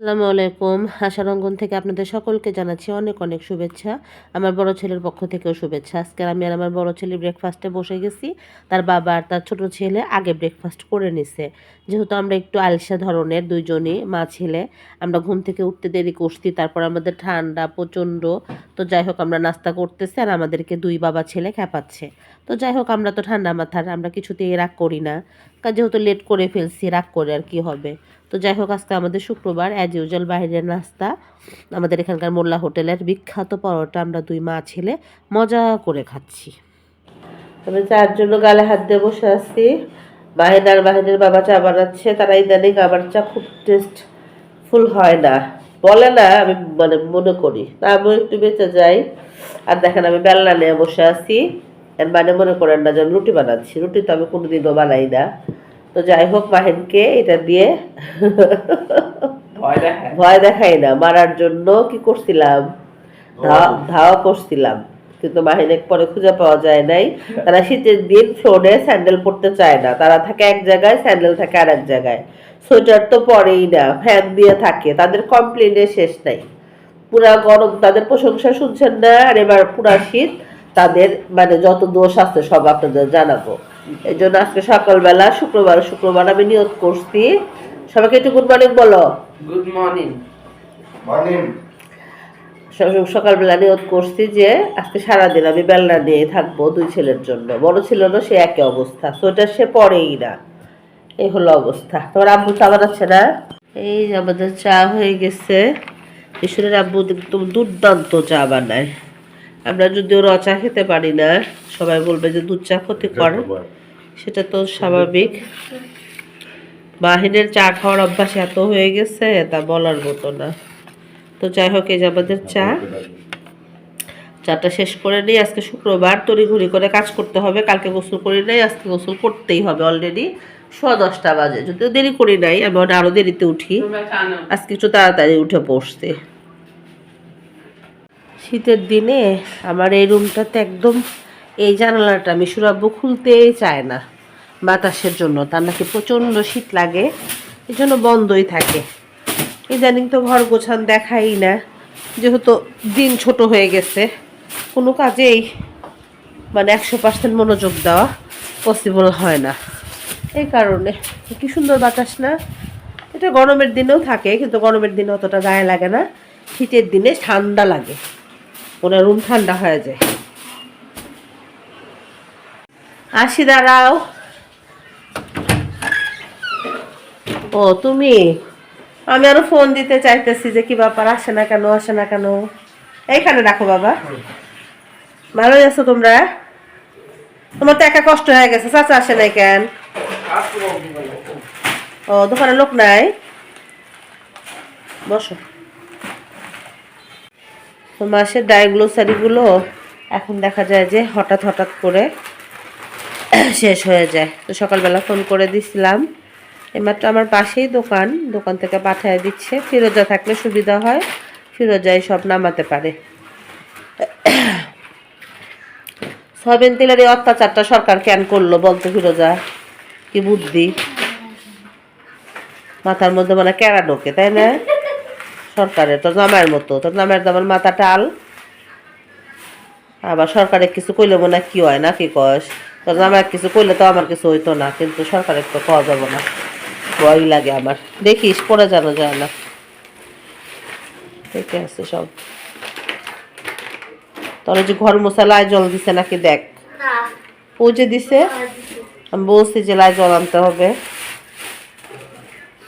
আসসালামু আলাইকুম। আশারঙ্গন থেকে আপনাদের সকলকে জানাচ্ছি অনেক অনেক শুভেচ্ছা। আমার বড় ছেলের পক্ষ থেকেও শুভেচ্ছা। আজকে আমি আর আমার বড় ছেলে ব্রেকফাস্টে বসে গেছি। তার বাবা আর তার ছোট ছেলে আগে ব্রেকফাস্ট করে নিছে। যেহেতু আমরা একটু আলসা ধরনের দুইজনই, মা, ছেলে, আমরা ঘুম থেকে উঠতে দেরি করছি, তারপর আমাদের ঠান্ডা প্রচণ্ড। তো যাই হোক, আমরা নাস্তা করতেছি আর আমাদেরকে দুই বাবা ছেলে খেপাচ্ছে। তো যাই হোক, আমরা তো ঠান্ডা মাথার, আমরা কিছুতেই রাগ করি না। যেহেতু লেট করে ফেলছি, রাগ করে আর কি হবে। তো যাই হোক, আজকে আমাদের শুক্রবার অ্যাজ ইউজুয়াল বাইরের নাস্তা। আমাদের এখানকার মোল্লা হোটেলের বিখ্যাত পরোটা, আমরা দুই মা ছেলে মজা করে খাচ্ছি। আমি চার জন্য গালে হাত দিয়ে বসে আছি। বাহিন আর বাহিনের বাবা চা বানাচ্ছে, তারা ইদানিং আমার চা খুব টেস্ট ফুল হয় না। বলে না, আমি মানে মনে করি। তা আমি একটু বেঁচে যাই। আর দেখেন, আমি বেলনা নিয়ে বসে আছি। মানে মনে করেন না যে রুটি বানাচ্ছি। রুটি তো আমি কোনোদিনও বানাই না। তো যাই হোক মাহিনকে এটা দিয়ে ভয় ভয় দেখাই না মারার জন্য কি করছিলাম? ধাওয়া করছিলাম। কিন্তু মাহিনের পরে খুঁজে পাওয়া যায় নাই। তারা শীতের দিন ফ্লোরে স্যান্ডেল পরতে চায় না। তারা থাকে এক জায়গায় স্যান্ডেল থাকে আর এক জায়গায়। সোয়েটার তো পরেই না ফ্যান দিয়ে থাকে। তাদের কমপ্লেনের শেষ নাই। পুরা গরম তাদের প্রশংসা শুনছেন না? আর এবার পুরা শীত তাদের মানে যত দোষ আছে সব আপনাদের জানাব। এই জন্য আজকে সকালবেলা শুক্রবার শুক্রবার আমি নিয়োগ করছি। সবাইকে একটু গুড মর্নিং বলো। গুড মর্নিং মর্নিং সকালবেলা নিয়ত করছি যে আজকে সারাদিন আমি বেলনা নিয়ে থাকব দুই ছেলের জন্য। বড় ছিল না সে একই অবস্থা। সোয়েটার সে পরেই না। এই হলো অবস্থা। তোমার আব্বু চা বানাচ্ছে না? এই যে আমাদের চা হয়ে গেছে। ঈশ্বরের আব্বু একদম দুর্দান্ত চা বানায়। আমরা যদিও র চা খেতে পারি না সবাই বলবে যে দুধ চা ক্ষতিকর সেটা তো স্বাভাবিক। বাহিনের চা খাওয়ার অভ্যাস এত হয়ে গেছে তা বলার মতো না। তো যাই হোক এই যে আমাদের চা। চাটা শেষ করে নিই আজকে শুক্রবার তড়িঘড়ি করে কাজ করতে হবে। কালকে গোসল করি নাই আজকে গোসল করতেই হবে অলরেডি সোয়া দশটা বাজে যদিও দেরি করি নাই আমি আরও দেরিতে উঠি। আজকে একটু তাড়াতাড়ি উঠে পড়ছে শীতের দিনে আমার এই রুমটাতে একদম এই জানালাটা আমি সুরাব্বু খুলতেই চায় না বাতাসের জন্য। তার নাকি প্রচণ্ড শীত লাগে, এই জন্য বন্ধই থাকে। ইদানিং তো ঘর গোছান দেখাই না, যেহেতু দিন ছোট হয়ে গেছে, কোনো কাজেই মানে একশো পার্সেন্ট মনোযোগ দেওয়া পসিবল হয় না। এই কারণে, কি সুন্দর বাতাস না? এটা গরমের দিনেও থাকে, কিন্তু গরমের দিনে অতটা গায়ে লাগে না, শীতের দিনে ঠান্ডা লাগে। ওনার রুম ঠান্ডা হয়ে যায়। আসি, দাঁড়াও। ও, তুমি? আমি আরও ফোন দিতে চাইতেছি যে কি ব্যাপার, আসে না কেন, আসে না কেন? এইখানে রাখো বাবা। ভালোই আছো তোমরা? তোমার তো একা কষ্ট হয়ে গেছে, চাচা আসে নাই কেন? ও, দোকানে লোক নাই? বসো। মাসের ডায়াগ্লোসারিগুলো এখন দেখা যায় যে হঠাৎ হঠাৎ করে শেষ হয়ে যায়। তো সকালবেলা ফোন করে দিছিলাম। এইমাত্র আমার পাশেই দোকান দোকান থেকে পাঠিয়ে দিচ্ছে। ফিরোজা থাকলে সুবিধা হয়, ফিরোজাই সব নামাতে পারে। সয়াবিন তেলের এই অত্যাচারটা সরকার কেন করল বলতো ফিরোজা? কি বুদ্ধি? মাথার মধ্যে মানে কেরা ঢোকে, তাই না? সরকারের তোর জামাইয়ের মতো। তোর জামাইয়ের দামার মাথা টাল। আবার সরকারে কিছু কইলে মনে কি হয় না কি কস? তোর জামাইয়ের কিছু কইলে তো আমার কিছু হইতো না কিন্তু সরকারের তো পাওয়া যাবে না। ভয় লাগে আমার। দেখিস পরে জানা যায় না। দেখে আছে সব। তোর যে ঘর মশালায় জল দিছে নাকি দেখ? যে দিছে? আমি বলছি যে লাই জল আনতে হবে।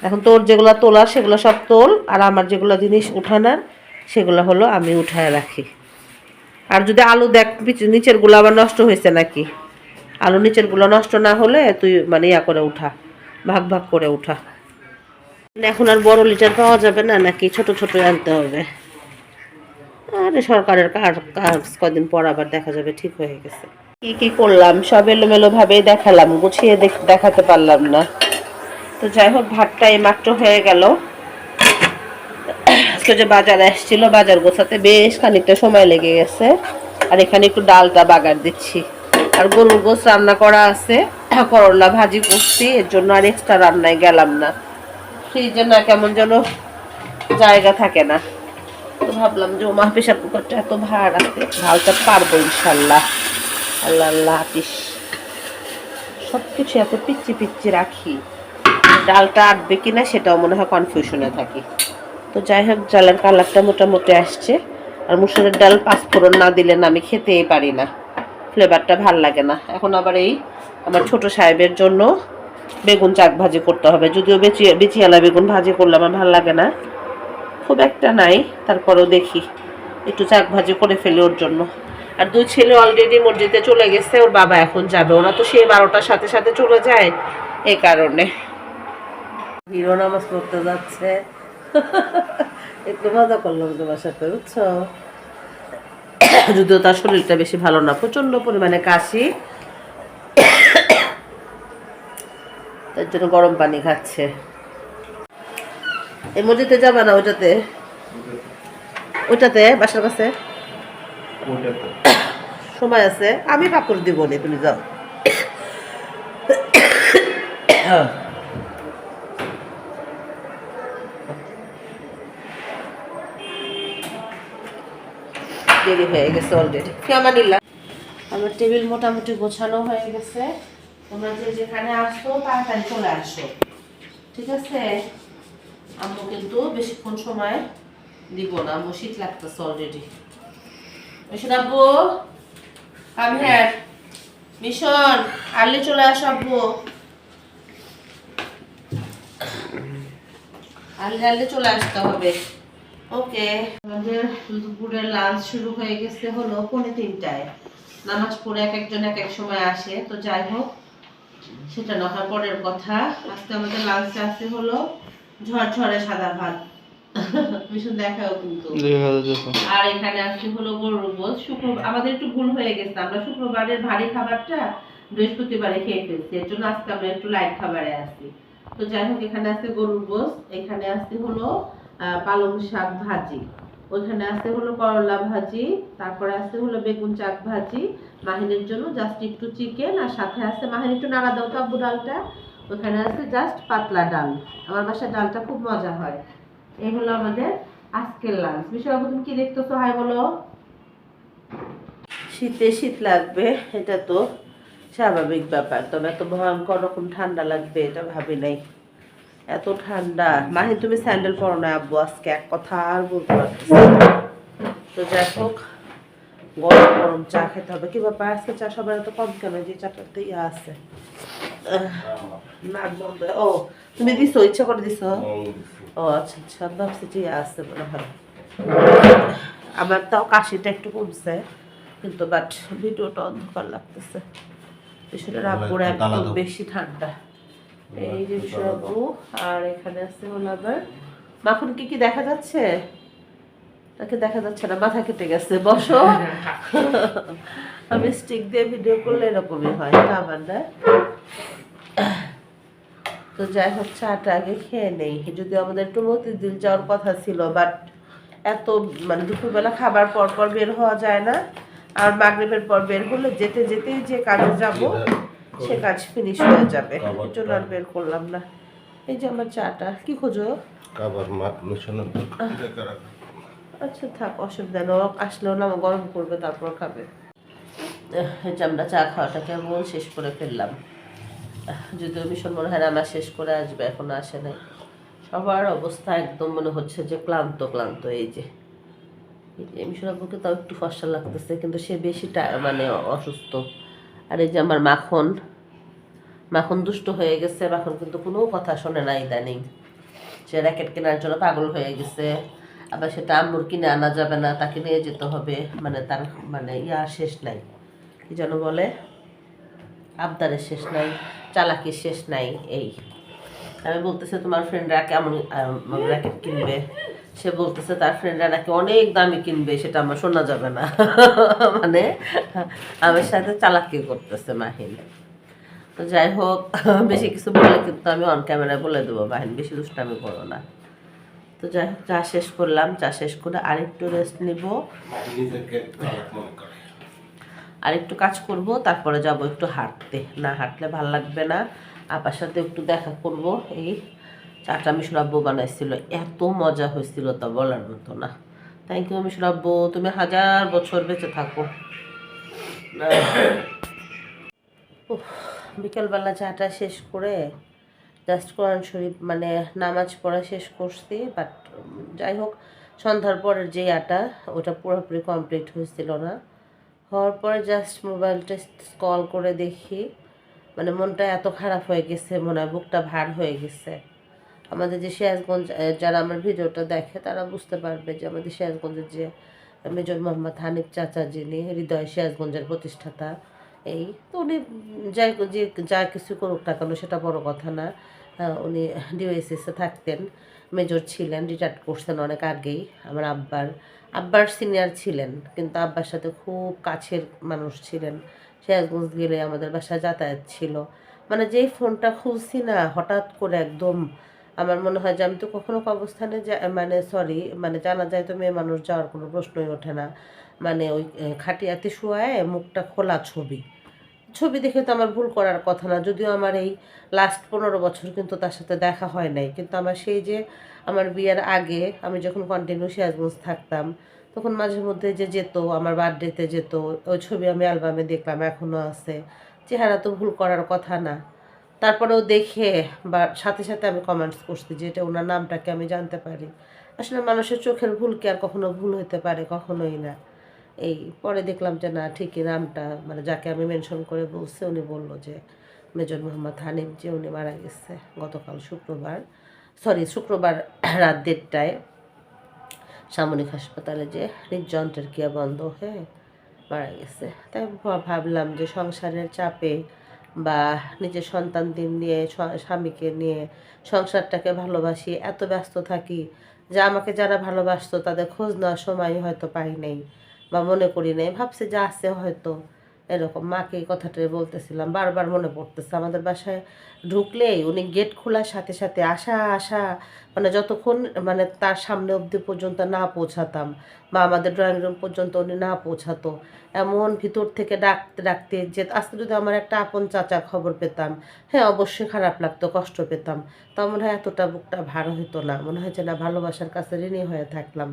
এখন তোর যেগুলো তোলার, সেগুলো সব তোল, আর আমার যেগুলো জিনিস উঠানার, সেগুলো হলো আমি উঠায় রাখি। আর যদি আলু দেখ পিছ- নিচেরগুলো আবার নষ্ট হয়েছে নাকি? আলু নিচেরগুলো নষ্ট না হলে তুই মানে ইয়া করে উঠা, ভাগ ভাগ করে উঠা। এখন আর বড় লিটার পাওয়া যাবে না, নাকি ছোট ছোট আনতে হবে? আরে সরকারের কাজ কাজ কদিন পর আবার দেখা যাবে, ঠিক হয়ে গেছে। কি কি করলাম, সব এলোমেলো ভাবেই দেখালাম, গুছিয়ে দেখ- দেখাতে পারলাম না। তো যাই হোক, ভাতটা এই মাত্র হয়ে গেল। আজকে যে বাজার আসছিল বাজার গোছাতে বেশ খানিকটা সময় লেগে গেছে। আর এখানে একটু ডালটা বাগার দিচ্ছি। আর গরুর গোছ রান্না করা আছে। করলা ভাজি করছি, এর জন্য আর এক্সট্রা রান্নায় গেলাম না। ফ্রিজে না কেমন যেন জায়গা থাকে না। তো ভাবলাম যে ওমা প্রেশার কুকারটা এত ভার আছে ভালটা পারব ইনশাল্লাহ। আল্লাহ আল্লাহ হাফিস সব কিছু এত পিচ্ছি পিচ্ছি রাখি। ডালটা আটবে কিনা সেটাও মনে হয় কনফিউশনে থাকি। তো যাই হোক ডালের কালারটা মোটামুটি আসছে। আর মুসুরের ডাল পাঁচফোড়ন না দিলে না, আমি খেতেই পারি না। ফ্লেভারটা ভালো লাগে না। এখন আবার এই আমার ছোট সাহেবের জন্য বেগুন চাক ভাজি করতে হবে। যদিও বেচি, বেচিয়ালা বেগুন ভাজি করলে আমার ভালো লাগে না। খুব একটা নাই, তারপরেও দেখি। একটু চাক ভাজি করে ফেলি ওর জন্য। আর দুই ছেলে অলরেডি মসজিদে চলে গেছে, ওর বাবা এখন যাবে। ওরা তো সেই বারোটার সাথে সাথে চলে যায়। এই কারণে। হিরো নামাজ পড়তে যাচ্ছে। একটু মজা করলাম তোমার সাথে বুঝছ? যদিও তার শরীরটা বেশি ভালো না প্রচণ্ড পরিমাণে কাশি। তার জন্য গরম পানি খাচ্ছে। এই মসজিদে যাবে না ওইটাতে? ওইটাতে বাসার কাছে? সময় আছে। আমি পাপড় দিব নি তুমি যাও। দেরি হয়ে গেছে অলরেডি নিলাম আমার টেবিল মোটামুটি গোছানো হয়ে গেছে। তোমরা যে যেখানে আসো, তাড়াতাড়ি চলে আসো। ঠিক আছে? আম্মু কিন্তু বেশিক্ষণ সময় দিব না। আম্মু শীত লাগতেছে অলরেডি মিশন আব্বু কাম হ্যার মিশন, আর্লি চলে আসো আব্বু। আর্লি আর্লি চলে আসতে হবে। ওকে আমাদের দুপুরের লাঞ্চ শুরু হয়ে গেছে হলো পৌনে তিনটায়। নামাজ পড়ে এক একজন এক এক সময় আসে তো যাই হোক সেটা না হয় পরের কথা। আজকে আমাদের লাঞ্চে আছে হলো ঝরঝরে সাদা ভাত। ভীষণ দেখাও কিন্তু। আর এখানে আজকে হলো গরুর গোস শুক্রবার আমাদের একটু ভুল হয়ে গেছে। আমরা শুক্রবারের ভারী খাবারটা বৃহস্পতিবারে খেয়ে ফেলছি। এর জন্য আজকে আমরা একটু লাইট খাবারে আসি তো যাই হোক এখানে আছে গরুর গোস এখানে আছে হলো পালং শাক ভাজি। ওইখানে আছে হলো করলা ভাজি, তারপরে আছে হলো বেগুন চাক ভাজি। মাহিনের জন্য জাস্ট একটু চিকেন আর সাথে আছে, মাহিন একটু নাড়া দাও তো আব্বু ডালটা। ওখানে আছে জাস্ট পাতলা ডাল। আমার বাসায় ডালটা খুব মজা হয়। এই হলো আমাদের আজকের লাঞ্চ বিশাল তুমি কি দেখতেছো? হাই, বলো। শীতে শীত লাগবে, এটা তো স্বাভাবিক ব্যাপার। তবে এত ভয়ঙ্কর রকম ঠান্ডা লাগবে, এটা ভাবি নাই। এত ঠান্ডা। মাহি তুমি স্যান্ডেল পরো না আব্বু আজকে এক কথা আর বলতে পারতেছি তো যাই হোক গরম গরম চা খেতে হবে। কি ব্যাপার? আজকে চা সবার এত কম কেন? যে চাটাতে ইয়ে আছে। নাক বন্ধ। ও তুমি দিছো? ইচ্ছা করে দিছো? ও আচ্ছা আচ্ছা। ভাবছি যে ইয়ে আছে মনে হয়। আমার তাও কাশিটা একটু কমছে কিন্তু বাট ভিডিওটা অন্ধকার লাগতেছে। পিছনে রামপুরে একদম বেশি ঠান্ডা। এই যে সবু আর এখানে আছে হলো আবার মাখন কি কি দেখা যাচ্ছে? তাকে দেখা যাচ্ছে না মাথা কেটে গেছে বসো। আমি স্টিক দিয়ে ভিডিও করলে এরকমই হয় না আমার না তো যাই হোক চাটা আগে খেয়ে নেই। যদি আমাদের একটু মতিঝিল যাওয়ার কথা ছিল বাট এত মানে দুপুরবেলা খাবার পর পর বের হওয়া যায় না। আর মাগরিবের পর বের হলে যেতে যেতেই যে কাজে যাব সে কাজ ফিনিশ হয়ে যাবে। জন্য আর বের করলাম না। এই যে আমার চাটা কি খোঁজো? কাবার মিশনের আচ্ছা থাক অসুবিধা নেই। আসলেও না আমার গরম করবে তারপর খাবে। এই যে আমরা চা খাওয়াটা কেমন শেষ করে ফেললাম। যদিও ভীষণ মনে হয় রান্না শেষ করে আসবে এখনও আসে নাই। সবার অবস্থা একদম মনে হচ্ছে যে ক্লান্ত ক্লান্ত। এই যে এই মিশন আব্বুকে তাও একটু ফসা লাগতেছে কিন্তু সে বেশি মানে অসুস্থ। আর এই যে আমার মাখন মাখন দুষ্ট হয়ে গেছে, মাখন কিন্তু কোনো কথা শোনে না ইদানিং। সে র্যাকেট কেনার জন্য পাগল হয়ে গেছে। আবার সেটা আম্মুর কিনে আনা যাবে না, তাকে নিয়ে যেতে হবে। মানে তার মানে ইয়া শেষ নাই। কি যেন বলে? আবদারের শেষ নাই, চালাকির শেষ নাই, এই। আমি বলতেছি, তোমার ফ্রেন্ডরা কেমন র্যাকেট কিনবে? সে বলতেছে, তার ফ্রেন্ডরা নাকি অনেক দামি কিনবে, সেটা আমার শোনা যাবে না। মানে আমার সাথে চালাকি করতেছে মাহিন। তো যাই হোক, বেশি কিছু বলে কিন্তু আমি অন ক্যামেরায় বলে দেবো বাহিনী বেশি দুষ্টামি করো না। তো যাই হোক, চা শেষ করলাম, চা শেষ করে আরেকটু রেস্ট নিব। আরেকটু কাজ করব, তারপরে যাব একটু হাঁটতে। না হাঁটলে ভালো লাগবে না। আপার সাথে একটু দেখা করব, এই চাটা মিশুর আব্বু বানাইছিল, এত মজা হয়েছিল তা বলার মতো না। থ্যাংক ইউ মিশুর আব্বু তুমি হাজার বছর বেঁচে থাকো। বিকেলবেলা চাটা শেষ করে জাস্ট কোরআন শরীফ মানে নামাজ পড়া শেষ করছি বাট যাই হোক, সন্ধ্যার পরের যে আটা, ওটা পুরোপুরি কমপ্লিট হয়েছিল না। হওয়ার পরে জাস্ট মোবাইলটা কল করে দেখি মানে মনটা এত খারাপ হয়ে গেছে, মনে হয় বুকটা ভার হয়ে গেছে। আমাদের যে সিরাজগঞ্জ যারা আমার ভিডিওটা দেখে, তারা বুঝতে পারবে যে আমাদের সিরাজগঞ্জের যে মেজর মোহাম্মদ হানিফ চাচা যিনি, হৃদয় সিরাজগঞ্জের প্রতিষ্ঠাতা, এই তো উনি যাই যে যা কিছু করুক না কেন, সেটা বড় কথা না। উনি ডিওএসএসে থাকতেন, মেজর ছিলেন রিটায়ার্ড করছেন অনেক আগেই, আমার আব্বার আব্বার সিনিয়র ছিলেন, কিন্তু আব্বার সাথে খুব কাছের মানুষ ছিলেন। সিরাজগঞ্জ গেলে আমাদের বাসায় যাতায়াত ছিল। মানে যেই ফোনটা খুলছি না, হঠাৎ করে একদম আমার মনে হয় যে আমি তো কখনো যা মানে সরি মানে জানা যায় তো মেয়ে মানুষ যাওয়ার কোনো প্রশ্নই ওঠে না। মানে ওই খাটিয়াতে শোয়ায় মুখটা খোলা ছবি। ছবি দেখে তো আমার ভুল করার কথা না, যদিও আমার এই লাস্ট পনেরো বছর কিন্তু তার সাথে দেখা হয় নাই। কিন্তু আমার সেই যে, আমার বিয়ের আগে আমি যখন কন্টিনিউ সিরাজগঞ্জ থাকতাম, তখন মাঝে মধ্যে যে যেত, আমার বার্থডেতে যেত, ওই ছবি আমি অ্যালবামে দেখলাম এখনও আছে। চেহারা তো ভুল করার কথা না। তারপরেও দেখে বা সাথে সাথে আমি কমেন্টস করছি যে এটা ওনার নামটাকে আমি জানতে পারি। আসলে মানুষের চোখের ভুল কি আর কখনো ভুল হতে পারে? কখনোই না। এই পরে দেখলাম যে না, ঠিকই নামটা মানে যাকে আমি মেনশন করে বলছি, উনি বলল যে মেজর মোহাম্মদ হানিফ যে উনি মারা গেছে গতকাল শুক্রবার সরি শুক্রবার রাত দেড়টায় সামরিক হাসপাতালে যে হৃদযন্ত্রের ক্রিয়া বন্ধ হয়ে মারা গেছে। তাই ভাবলাম যে সংসারের চাপে বা নিজের সন্তানদের নিয়ে দিয়ে স্বামীকে নিয়ে সংসারটাকে ভালোবাসি, এত ব্যস্ত থাকি, যে আমাকে যারা ভালোবাসতো তাদের খোঁজ নেওয়ার সময় হয়তো পাই নাই বা মনে করি নাই। ভাবছে যা আছে হয়তো। এরকম মাকে এই কথাটা বলতেছিলাম, বারবার মনে পড়তেছে। আমাদের বাসায় ঢুকলেই উনি গেট খোলার সাথে সাথে আসা আসা মানে যতক্ষণ মানে তার সামনে অবধি পর্যন্ত না পৌঁছাতাম বা আমাদের ড্রয়িং রুম পর্যন্ত উনি না পৌঁছাতো, এমন ভিতর থেকে ডাকতে ডাকতে যে আজকে যদি আমার একটা আপন চাচা খবর পেতাম হ্যাঁ অবশ্যই খারাপ লাগতো, কষ্ট পেতাম। তা মনে হয় এতটা বুকটা ভার হতো না, মনে হয় যে না ভালোবাসার কাছে ঋণী হয়ে থাকলাম।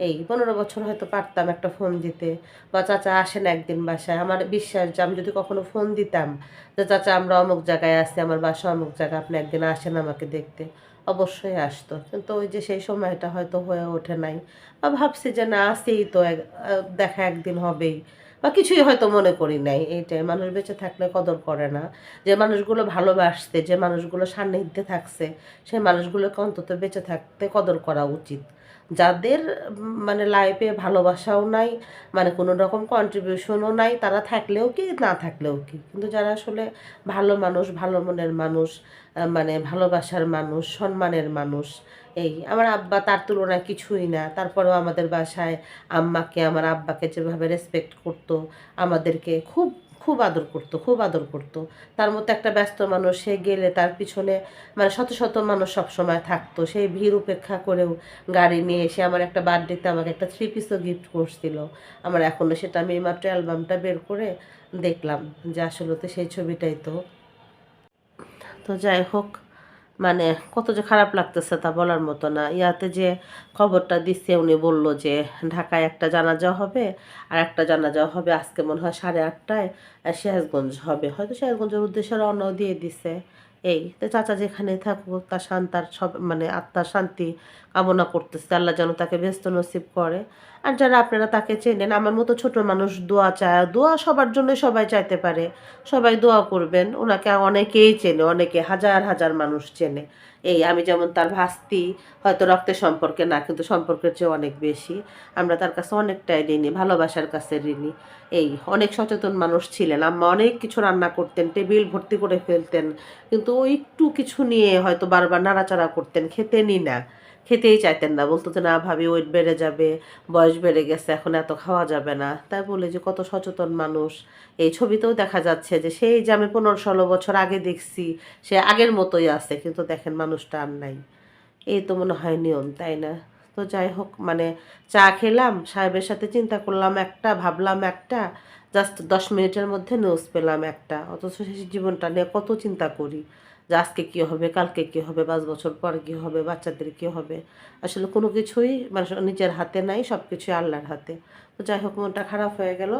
এই পনেরো বছর হয়তো পারতাম একটা ফোন দিতে। বা চাচা আসেন একদিন বাসায়। আমার বিশ্বাস যে আমি যদি কখনো ফোন দিতাম যে, চাচা, আমরা অমুক জায়গায় আছি, আমার বাসা অমুক জায়গায়, আপনি একদিন আসেন আমাকে দেখতে। অবশ্যই আসতো। কিন্তু ওই যে সেই সময়টা হয়তো হয়ে ওঠে নাই। বা ভাবছি যে, না আসেই তো দেখা একদিন হবেই। বা কিছুই হয়তো মনে করি নাই। এইটাই। মানুষ বেঁচে থাকলে কদর করে না। যে মানুষগুলো ভালোবাসতে, যে মানুষগুলো সান্নিধ্যে থাকছে, সেই মানুষগুলোকে অন্তত বেঁচে থাকতে কদর করা উচিত। যাদের মানে লাইফে ভালোবাসাও নাই মানে কোনো রকম কন্ট্রিবিউশনও নাই, তারা থাকলেও কি, না থাকলেও কি? কিন্তু যারা আসলে ভালো মানুষ, ভালো মনের মানুষ মানে ভালোবাসার মানুষ, সম্মানের মানুষ, এই আমার আব্বা তার তুলনায় কিছুই না। তারপরেও আমাদের বাসায় আম্মাকে, আমার আব্বাকে যেভাবে রেসপেক্ট করতো, আমাদেরকে খুব খুব আদর করতো, খুব আদর করতো। তার মতো একটা ব্যস্ত মানুষ, সে গেলে তার পিছনে মানে শত শত মানুষ সব সময় থাকতো। সেই ভিড় উপেক্ষা করেও গাড়ি নিয়ে এসে আমার একটা বার্থডেতে আমাকে একটা থ্রি পিসও গিফট করছিল। আমার এখনও সেটা আমি মাত্র অ্যালবামটা বের করে দেখলাম যে আসলে তো সেই ছবিটাই তো। তো যাই হোক মানে কত যে খারাপ লাগতেছে তা বলার মতো না। ইয়াতে যে খবরটা দিচ্ছে উনি বলল যে ঢাকায় একটা জানাজা হবে আর একটা জানাজা হবে আজকে মনে হয় সাড়ে আটটায় সিরাজগঞ্জ হবে। হয়তো সিরাজগঞ্জের উদ্দেশ্যে রওনাও দিয়ে দিছে। এই, তো চাচা যেখানে থাকুক, তার শান্তার সব মানে আত্মার শান্তি কামনা করতেছে, আল্লাহ যেন তাকে ব্যস্ত নসিব করে। আর যারা আপনারা তাকে চেনেন, আমার মতো ছোট মানুষ দোয়া চায়, দোয়া সবার জন্য সবাই চাইতে পারে। সবাই দোয়া করবেন, ওনাকে অনেকেই চেনে, অনেকে হাজার হাজার মানুষ চেনে। এই আমি যেমন তার ভাস্তি, হয়তো রক্তের সম্পর্কে না, কিন্তু সম্পর্কের চেয়ে অনেক বেশি। আমরা তার কাছে অনেকটাই ঋণী, ভালোবাসার কাছে ঋণী। এই অনেক সচেতন মানুষ ছিলেন, আম্মা অনেক কিছু রান্না করতেন, টেবিল ভর্তি করে ফেলতেন, কিন্তু ওই একটু কিছু নিয়ে হয়তো বারবার নাড়াচাড়া করতেন, খেতেনই না। খেতেই চাইতেন না। বলতো যে, না ভাবি ওয়েট বেড়ে যাবে, বয়স বেড়ে গেছে, এখন এত খাওয়া যাবে না। তাই বলে যে, কত সচেতন মানুষ। এই ছবিতেও দেখা যাচ্ছে যে, সেই যে, আমি পনেরো ষোলো বছর আগে দেখছি, সে আগের মতোই আছে, কিন্তু দেখেন মানুষটা আর নাই। এই তো মনে হয় নিয়ম, তাই না? তো যাই হোক মানে চা খেলাম, সাহেবের সাথে চিন্তা করলাম একটা, ভাবলাম একটা জাস্ট দশ মিনিটের মধ্যে নিউজ পেলাম একটা। অথচ জীবনটা নিয়ে কত চিন্তা করি। যে আজকে কী হবে, কালকে কী হবে, পাঁচ বছর পর কী হবে, বাচ্চাদের কী হবে, আসলে কোনো কিছুই মানুষ নিজের হাতে নাই সব কিছুই আল্লাহর হাতে। যাই হোক, মনটা খারাপ হয়ে গেল।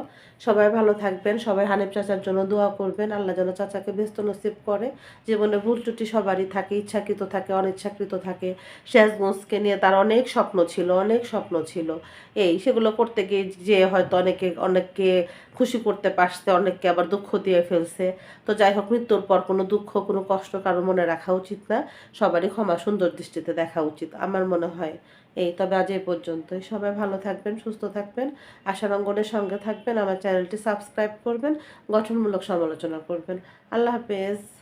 সবাই ভালো থাকবেন, সবাই হানিফ চাচার জন্য দোয়া করবেন। আল্লাহ যেন চাচাকে ব্যস্ত নসিব করে। জীবনে ভুল ত্রুটি সবারই থাকে, ইচ্ছাকৃত থাকে, অনিচ্ছাকৃত থাকে। শেষগঞ্জকে নিয়ে তার অনেক স্বপ্ন ছিল, অনেক স্বপ্ন ছিল। এই সেগুলো করতে গিয়ে যে হয়তো অনেকে, অনেককে খুশি করতে পারছে, অনেককে আবার দুঃখ দিয়ে ফেলছে। তো যাই হোক, মৃত্যুর পর কোনো দুঃখ, কোনো কষ্ট কারও মনে রাখা উচিত না। সবারই ক্ষমা সুন্দর দৃষ্টিতে দেখা উচিত, আমার মনে হয়। এই তবে আজ এই পর্যন্তই। সবাই ভালো থাকবেন, সুস্থ থাকবেন। আশারঙ্গনের সঙ্গে থাকবেন। আমার চ্যানেলটি সাবস্ক্রাইব করবেন, গঠনমূলক সমালোচনা করবেন। আল্লাহ হাফেজ।